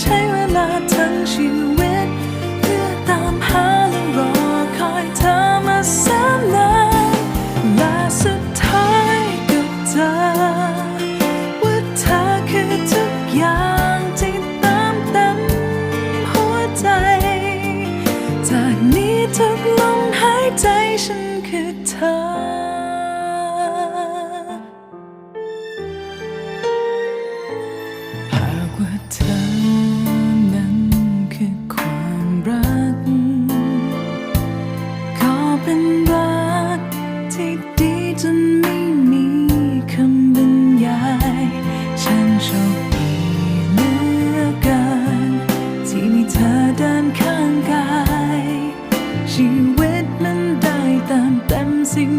ใช้เวลาทั้งชีวิต เพื่อตามหาและรอคอยเธอมาแสนนานและสุดท้ายก็เจอว่าเธอคือทุกอย่างที่ตามเต็มหัวใจ จากนี้ทุกลม รัก ขอเป็นรักที่ดีจนไม่มีคำบรรยายฉันโชคดีเหลือเกินที่มีเธอเดินข้างกาย ชีวิตมันได้ตามเต็มสิ่ง